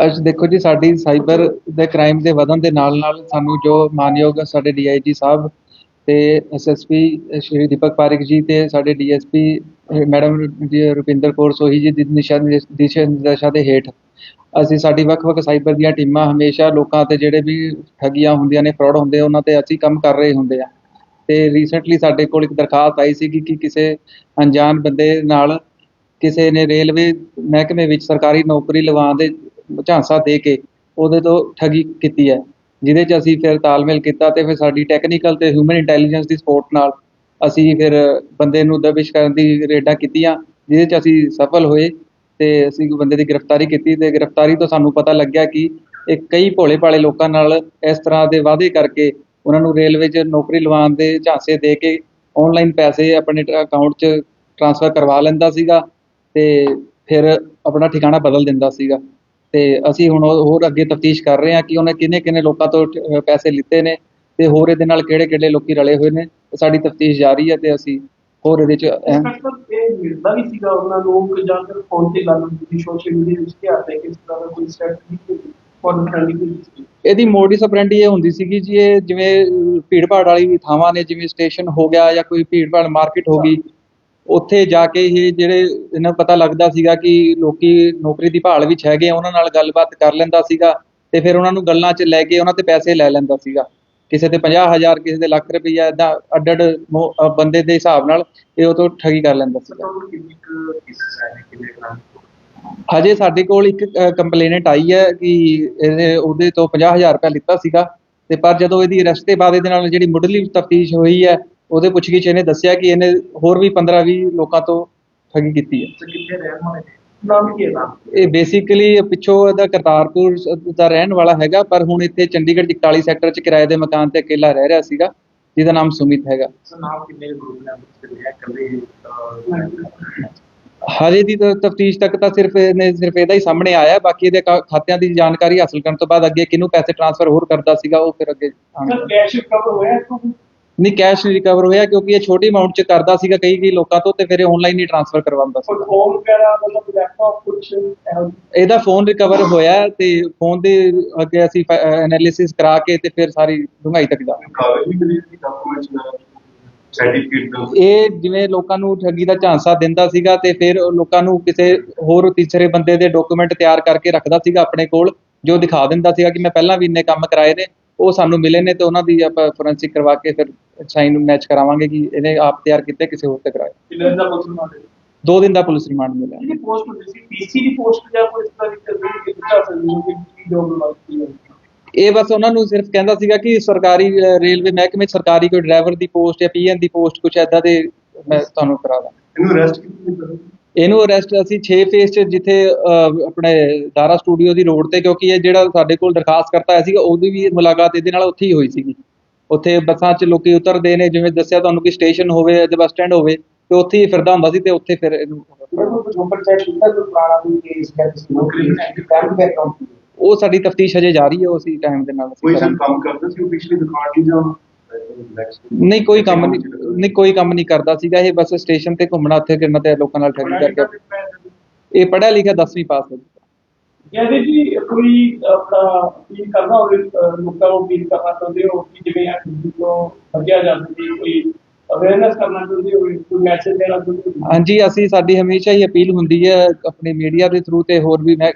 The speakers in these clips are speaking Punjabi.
ਅੱਜ ਦੇਖੋ ਜੀ, ਸਾਡੀ ਸਾਈਬਰ ਦੇ ਕ੍ਰਾਈਮ ਦੇ ਵਧਣ ਦੇ ਨਾਲ ਨਾਲ ਸਾਨੂੰ ਜੋ ਮਾਨਯੋਗ ਸਾਡੇ ਡੀਆਈਜੀ ਸਾਹਿਬ ਤੇ ਐਸਐਸਪੀ ਸ਼੍ਰੀ ਦੀਪਕ ਪਾਰਿਕ ਜੀ ਤੇ ਸਾਡੇ ਡੀਐਸਪੀ ਮੈਡਮ ਰੁਪਿੰਦਰ ਕੌਰ ਸੋਹੀ ਜੀ ਦੀ ਨਿਸ਼ਾ ਦਿਸ਼ਾ ਨਿਰਦੇਸ਼ਾਂ ਦੇ ਹੇਠ ਅਸੀਂ ਸਾਡੀ ਵੱਖ-ਵੱਖ ਸਾਈਬਰ ਦੀਆਂ ਟੀਮਾਂ ਹਮੇਸ਼ਾ ਲੋਕਾਂ ਤੇ ਜਿਹੜੇ ਵੀ ਠੱਗੀਆਂ ਹੁੰਦੀਆਂ ਨੇ, ਫਰਾਡ ਹੁੰਦੇ ਉਹਨਾਂ ਤੇ ਅਸੀਂ ਕੰਮ ਕਰ ਰਹੇ ਹੁੰਦੇ ਆ। ਤੇ ਰੀਸੈਂਟਲੀ ਸਾਡੇ ਕੋਲ ਇੱਕ ਦਰਖਾਸਤ ਆਈ ਸੀ ਕਿ ਕਿਸੇ ਅਣਜਾਣ ਬੰਦੇ ਨਾਲ ਕਿਸੇ ਨੇ ਰੇਲਵੇ ਮਹਿਕਮੇ ਵਿੱਚ ਸਰਕਾਰੀ ਨੌਕਰੀ ਲਵਾਉਣ ਦੇ ਝਾਂਸਾ ਦੇ ਕੇ ਉਹਦੇ ਤੋਂ ਠੱਗੀ ਕੀਤੀ ਹੈ, ਜਿਹਦੇ 'ਚ ਅਸੀਂ ਫਿਰ ਤਾਲਮੇਲ ਕੀਤਾ ਤੇ ਫਿਰ ਸਾਡੀ ਟੈਕਨੀਕਲ ਤੇ ਹਿਊਮਨ ਇੰਟੈਲੀਜੈਂਸ ਦੀ ਸਪੋਰਟ ਨਾਲ ਅਸੀਂ ਫਿਰ ਬੰਦੇ ਨੂੰ ਦਬਿਸ਼ ਕਰਨ ਦੀ ਰੇਡਾਂ ਕੀਤੀਆਂ, ਜਿਹਦੇ 'ਚ ਅਸੀਂ ਸਫਲ ਹੋਏ ਤੇ ਅਸੀਂ ਬੰਦੇ ਦੀ ਗ੍ਰਿਫਤਾਰੀ ਕੀਤੀ ਤੇ ਗ੍ਰਿਫਤਾਰੀ ਤੋਂ ਸਾਨੂੰ ਪਤਾ ਲੱਗਿਆ ਕਿ ਇਹ ਕਈ ਭੋਲੇ ਭਾਲੇ ਲੋਕਾਂ ਨਾਲ ਇਸ ਤਰ੍ਹਾਂ ਦੇ ਵਾਅਦੇ ਕਰਕੇ ਉਹਨਾਂ ਨੂੰ ਰੇਲਵੇ 'ਚ ਨੌਕਰੀ ਲਵਾਉਣ ਦੇ ਝਾਂਸੇ ਦੇ ਕੇ ਆਨਲਾਈਨ ਪੈਸੇ ਆਪਣੇ ਅਕਾਊਂਟ 'ਚ ਟ੍ਰਾਂਸਫਰ ਕਰਵਾ ਲੈਂਦਾ ਸੀਗਾ ਤੇ ਫਿਰ ਆਪਣਾ ਠਿਕਾਣਾ ਬਦਲ ਦਿੰਦਾ ਸੀਗਾ। ਤੇ ਅਸੀਂ ਹੁਣ ਹੋਰ ਅੱਗੇ ਤਫਤੀਸ਼ ਕਰ ਰਹੇ ਹਾਂ ਕਿ ਉਹਨੇ ਕਿੰਨੇ ਕਿੰਨੇ ਲੋਕਾਂ ਤੋਂ ਪੈਸੇ ਲਿੱਤੇ ਨੇ ਤੇ ਹੋਰ ਇਹਦੇ ਨਾਲ ਕਿਹੜੇ ਕਿਹੜੇ ਲੋਕੀ ਰਲੇ ਹੋਏ ਨੇ ਸਾਡੀ ਤਫਤੀਸ਼ ਜਾਰੀ ਹੈ ਤੇ ਅਸੀਂ ਹੋਰ ਇਹਦੇ 'ਚ ਇਹ ਮਿਲਦਾ ਵੀ ਸੀਗਾ ਉਹਨਾਂ ਨੂੰ ਕਿ ਜਾਂ ਫਿਰ ਫੋਨ ਤੇ ਗੱਲ ਹੁੰਦੀ ਸੋਸ਼ਲ ਮੀਡੀਆ ਵਿੱਚ ਕਿ ਆਤੇ ਕਿਸ ਤਰ੍ਹਾਂ ਦਾ ਕੋਈ ਸਟ੍ਰੈਟਜੀ ਫੋਨ ਸੀ ਇਹਦੀ ਮੋਡਿਸ ਆਪਰੈਂਡੀ ਇਹ ਹੁੰਦੀ ਸੀਗੀ ਜੀ ਇਹ ਜਿਵੇਂ ਭੀੜ ਭਾੜ ਵਾਲੀ ਥਾਵਾਂ ਨੇ ਜਿਵੇਂ ਸਟੇਸ਼ਨ ਹੋ ਗਿਆ ਜਾਂ ਕੋਈ ਭੀੜ ਭਾੜ ਮਾਰਕੀਟ ਹੋ ਗਈ ਉੱਥੇ ਜਾ ਕੇ ਇਹ ਜਿਹੜੇ ਇਹਨਾਂ ਨੂੰ ਪਤਾ ਲੱਗਦਾ ਸੀਗਾ ਕਿ ਲੋਕੀ ਨੌਕਰੀ ਦੀ ਭਾਲ ਵਿੱਚ ਹੈਗੇ ਆ ਉਹਨਾਂ ਨਾਲ ਗੱਲਬਾਤ ਕਰ ਲੈਂਦਾ ਸੀਗਾ ਤੇ ਫਿਰ ਉਹਨਾਂ ਨੂੰ ਗੱਲਾਂ 'ਚ ਲੈ ਕੇ ਉਹਨਾਂ ਤੇ ਪੈਸੇ ਲੈ ਲੈਂਦਾ ਸੀਗਾ। ਕਿਸੇ ਤੇ 50000 ਕਿਸੇ ਦੇ ਲੱਖ ਰੁਪਈਆ ਇਦਾਂ ਅੱਡ ਅੱਡ ਮੋ- ਅਹ ਬੰਦੇ ਦੇ ਹਿਸਾਬ ਨਾਲ ਇਹ ਉਹ ਤੋਂ ਠੱਗੀ ਕਰ ਲੈਂਦਾ ਸੀਗਾ। ਹਜੇ ਸਾਡੇ ਕੋਲ ਇੱਕ ਕੰਪਲੇਨਟ ਆਈ ਹੈ ਕਿ ਇਹਦੇ ਉਹਦੇ ਤੋਂ 50000 ਰੁਪਏ ਲਿੱਤਾ ਸੀਗਾ ਤੇ ਪਰ ਜਦੋਂ ਇਹਦੀ ਅਰੈਸਟ ਦੇ ਬਾਅਦ ਇਹਦੇ ਨਾਲ ਜਿਹੜੀ ਮੁੱਢਲੀ ਤਫਤੀਸ਼ ਹੋਈ ਹੈ ਉਹਦੇ ਪੁੱਛਗਿੱਛ ਇਹਨੇ ਦੱਸਿਆ ਕਿ ਇਹਨੇ ਹੋਰ ਵੀ 15 20 ਲੋਕਾਂ ਤੋਂ ਠੱਗੀ ਕੀਤੀ ਹੈ। ਤੇ ਕਿੱਥੇ ਰਹਿਣ ਵਾਲੇ ਨੇ? ਨਾਮ ਕੀ ਹੈ ਨਾਮ ਇਹ ਬੇਸਿਕਲੀ ਪਿੱਛੋਂ ਇਹਦਾ ਕਰਤਾਰਪੁਰ ਸ- ਦਾ ਰਹਿਣ ਵਾਲਾ ਹੈਗਾ ਪਰ ਹੁਣ ਇੱਥੇ ਚੰਡੀਗੜ੍ਹ 41 ਸੈਕਟਰ 'ਚ ਕਿਰਾਏ ਦੇ ਮਕਾਨ ਤੇ ਇਕੱਲਾ ਰਹਿ ਰਿਹਾ ਸੀਗਾ ਜਿਹਦਾ ਨਾਮ ਸੁਮਿਤ ਹੈਗਾ। ਸਰ ਨਾਮ ਕਿੰਨੇ ਗਰੁੱਪ ਨੇ? ਵਿੱਚ ਰਿਹਾ ਕੱਲੇ ਹਜੇ ਦੀ ਤਫਤੀਸ਼ ਤੱਕ ਤਾਂ ਸਿਰਫ ਇਹਨੇ ਸਿਰਫ ਇਹਦਾ ਹੀ ਸਾਹਮਣੇ ਆਇਆ ਹੈ। ਬਾਕੀ ਇਹਦੇ ਖਾਤਿਆਂ ਦੀ ਜਾਣਕਾਰੀ ਹਾਸਲ ਕਰਨ ਤੋਂ ਬਾਅਦ ਅੱਗੇ ਕਿਹਨੂੰ ਪੈਸੇ ਟ੍ਰਾਂਸਫਰ ਹੋਰ ਕਰਦਾ ਸੀਗਾ ਉਹ ਫਿਰ ਅੱਗੇ ਆਉਣਗੇ। ਸਰ ਕੈਸ਼ ਕਵਰ ਹੋਇਆ ਤੋਂ ਨਹੀਂ ਕੈਸ਼ ਨਹੀਂ ਰਿਕਵਰ ਹੋਇਆ ਕਿਉਂਕਿ ਇਹ ਛੋਟੀ ਅਮਾਉਂਟ 'ਚ ਕਰਦਾ ਸੀਗਾ ਕਈ ਕਈ ਲੋਕਾਂ ਤੋਂ ਤੇ ਫਿਰ ਇਹ ਆਨਲਾਈਨ ਹੀ ਟ੍ਰਾਂਸਫਰ ਕਰਵਾਉਂਦਾ ਸੀ ਫੋਨ ਵਗੈਰਾ ਮਤਲਬ ਲੈਪਟਾਪ ਕੁਝ ਇਹੋ ਇਹਦਾ ਫੋਨ ਰਿਕਵਰ ਹੋਇਆ ਤੇ ਫੋਨ ਦੇ ਅੱਗੇ ਅਸੀਂ ਐਨਾਲਿਸਿਸ ਕਰਾ ਕੇ ਤੇ ਫਿਰ ਸਾਰੀ ਡੂੰਘਾਈ ਤੱਕ ਦਾ ਇਹ ਜਿਵੇਂ ਲੋਕਾਂ ਨੂੰ ਠੱਗੀ ਦਾ ਝਾਂਸਾ ਦਿੰਦਾ ਸੀਗਾ ਤੇ ਫਿਰ ਲੋਕਾਂ ਨੂੰ ਕਿਸੇ ਹੋਰ ਤੀਸਰੇ ਬੰਦੇ ਦੇ ਡਾਕੂਮੈਂਟ ਤਿਆਰ ਕਰਕੇ ਰੱਖਦਾ ਸੀਗਾ ਆਪਣੇ ਕੋਲ ਜੋ ਦਿਖਾ ਦਿੰਦਾ ਸੀਗਾ ਕਿ ਮੈਂ ਪਹਿਲਾਂ ਵੀ ਇੰਨੇ ਕੰਮ ਕਰਾਏ ਨੇ ਉਹ ਸਾਨੂੰ ਮਿਲੇ ਨੇ ਤੇ ਉਹਨਾਂ ਦੀ ਆਪਾਂ ਫੋਰੈਂਸਿਕ ਕਰਵਾ ਕੇ ਫਿਰ ਸਾਈਨ ਮੈਚ ਕਰਾਵਾਂਗੇ ਕਿ ਇਹਨੇ ਆਪ ਤਿਆਰ ਕੀਤੇ ਕਿਸੇ ਹੋਰ ਤੇ ਕਰਾਏ। ਕਿੰਨੇ ਦਾ ਦਿਨ ਦਾ ਪੁਲਿਸ ਰਿਮਾਂਡ ਮਿਲਿਆ। ਜਿਹੜੀ ਪੋਸਟ ਹੁੰਦੀ ਸੀ? ਪੀਸੀ ਦੀ ਪੋਸਟ ਜਾਂ ਕੋਈ ਇਸ ਤਰ੍ਹਾਂ ਦੀ ਚੱਲਦੀ ਕਿ ਬਚਾ ਸਕਦੇ ਹੋ ਕਿ ਕੀ ਜੋਬ ਲੱਗਦੀ ਹੈ? ਇਹ ਬਸ ਉਹਨਾਂ ਨੂੰ ਸਿਰਫ ਕਹਿੰਦਾ ਸੀਗਾ ਕਿ ਸਰਕਾਰੀ ਰੇਲਵੇ ਮਹਿਕਮੇ ਸਰਕਾਰੀ ਕੋਈ ਡਰਾਈਵਰ ਦੀ ਪੋਸਟ ਜਾਂ ਪੀਐਨ ਦੀ ਪੋਸਟ ਕੁਝ ਐਦਾਂ ਦੇ ਮੈਂ ਤੁਹਾਨੂੰ ਕਰਾ ਦਾਂ ਇਹਨੂੰ ਅਰੈਸਟ ਕੀਤਾ ਇਹਨੂੰ ਅਰੈਸਟ ਅਸੀਂ 6 ਫੇਸ 'ਚ ਜਿੱਥੇ ਆਪਣੇ ਦਾਰਾ ਸਟੂਡੀਓ ਦੀ ਰੋਡ ਤੇ ਕਿਉਂਕਿ ਇਹ ਜਿਹੜਾ ਸਾਡੇ ਕੋਲ ਦਰਖਾਸਤ ਕਰਤਾ ਆਇਆ ਸੀਗਾ ਉਹਦੀ ਵੀ ਮੁਲਾਕਾਤ ਇਹਦੇ ਨਾਲ ਉੱਥੇ ਹੀ ਹੋਈ ਸੀਗੀ। ਉੱਥੇ ਬੱਸਾਂ 'ਚ ਲੋਕੀ ਉਤਰਦੇ ਨੇ ਜਿਵੇਂ ਦੱਸਿਆ ਤੁਹਾਨੂੰ ਕਿ ਸਟੇਸ਼ਨ ਹੋਵੇ ਤੇ ਬੱਸ ਸਟੈਂਡ ਹੋਵੇ ਤੇ ਉੱਥੇ ਹੀ ਫਿਰਦਾ ਹੁੰਦਾ ਸੀ ਤੇ ਉੱਥੇ ਫਿਰ ਇਹਨੂੰ ਉਹ ਸਾਡੀ ਤਫਤੀਸ਼ ਹਜੇ ਜਾਰੀ ਹੈ ਉਹ ਅਸੀਂ ਟਾਈਮ ਦੇ ਨਾਲ ਕੋਈ ਕਰਾਂਗੇ। ਕੰਮ ਕਰਦਾ ਸੀ ਉਹ ਪਿਛਲੀ ਦੁਕਾਨ ਦੀ ਜਾਂ ਨਹੀਂ ਕੋਈ ਕੰਮ ਨਹੀਂ ਨਹੀਂ ਕੋਈ ਕੰਮ ਨਹੀਂ ਕਰਦਾ ਸੀਗਾ ਇਹ ਬਸ ਸਟੇਸ਼ਨ ਤੇ ਘੁੰਮਣਾ ਉੱਥੇ ਫਿਰਨਾ ਤੇ ਲੋਕਾਂ ਨਾਲ ਠੱਗੀ ਕਰਕੇ। ਇਹ ਪੜ੍ਹਿਆ ਲਿਖਿਆ 10ਵੀਂ ਪਾਸ ਹੈ ਯਾਨੀ ਜੀ ਕੋਈ ਆਪਣਾ ਅਪੀਲ ਕਰਨਾ ਹੋਵੇ ਲੋਕਾਂ ਨੂੰ ਅਪੀਲ ਕਰਨਾ ਚਾਹੁੰਦੇ ਹੋ ਕਿ ਜਿਵੇਂ ਆ ਕਿਸੇ ਤੋਂ ਬਚਿਆ ਜਾ ਸਕੇ ਕੋਈ ਅਵੇਅਰਨੈਸ ਕਰਨਾ ਚਾਹੁੰਦੇ ਹੋ, ਕੋਈ ਮੈਸੇਜ ਦੇਣਾ ਚਾਹੁੰਦੇ ਹੋ? ਹਾਂਜੀ, ਅਸੀਂ ਸਾਡੀ ਹਮੇਸ਼ਾ ਹੀ ਅਪੀਲ ਹੁੰਦੀ ਹੈ, ਆਪਣੀ ਮੀਡੀਆ ਦੇ ਥਰੂ ਤੇ ਹੋਰ ਵੀ ਮਹਿ-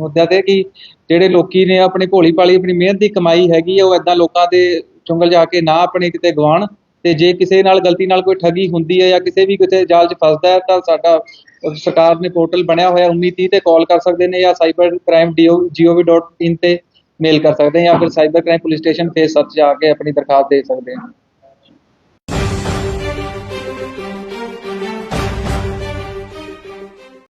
ਮੁੱਦਿਆਂ ਤੇ ਕਿ ਜਿਹੜੇ ਲੋਕੀ ਨੇ ਆਪਣੀ ਭੋਲੀ ਭਾਲੀ ਆਪਣੀ ਮਿਹਨਤ ਦੀ ਕਮਾਈ ਹੈਗੀ ਹੈ ਉਹ ਐਦਾਂ ਲੋਕਾਂ ਦੇ ਚੁੰਗਲ ਜਾ ਕੇ ਨਾ ਆਪਣੇ ਕਿਤੇ ਗਵਾਣ ਤੇ ਜੇ ਕਿਸੇ ਨਾਲ ਗਲਤੀ ਨਾਲ ਕੋਈ ਠੱਗੀ ਹੁੰਦੀ ਹੈ ਜਾਂ ਕਿਸੇ ਵੀ ਕਿਤੇ ਜਾਲ 'ਚ ਫਸਦਾ ਹੈ, ਤਾਂ ਸਾਡਾ ਸਰਕਾਰ ਨੇ ਪੋਰਟਲ ਬਣਿਆ ਹੋਇਆ 1930 ਤੇ ਕਾਲ ਕਰ ਸਕਦੇ ਨੇ ਜਾਂ ਸਾਈਬਰ ਕ੍ਰਾਈਮ gov.in ਤੇ ਮੇਲ ਕਰ ਸਕਦੇ ਨੇ ਜਾਂ ਫਿਰ cyber crime police station phase 7 ਜਾ ਕੇ ਆਪਣੀ ਦਰਖਾਸਤ ਦੇ ਸਕਦੇ ਹਨ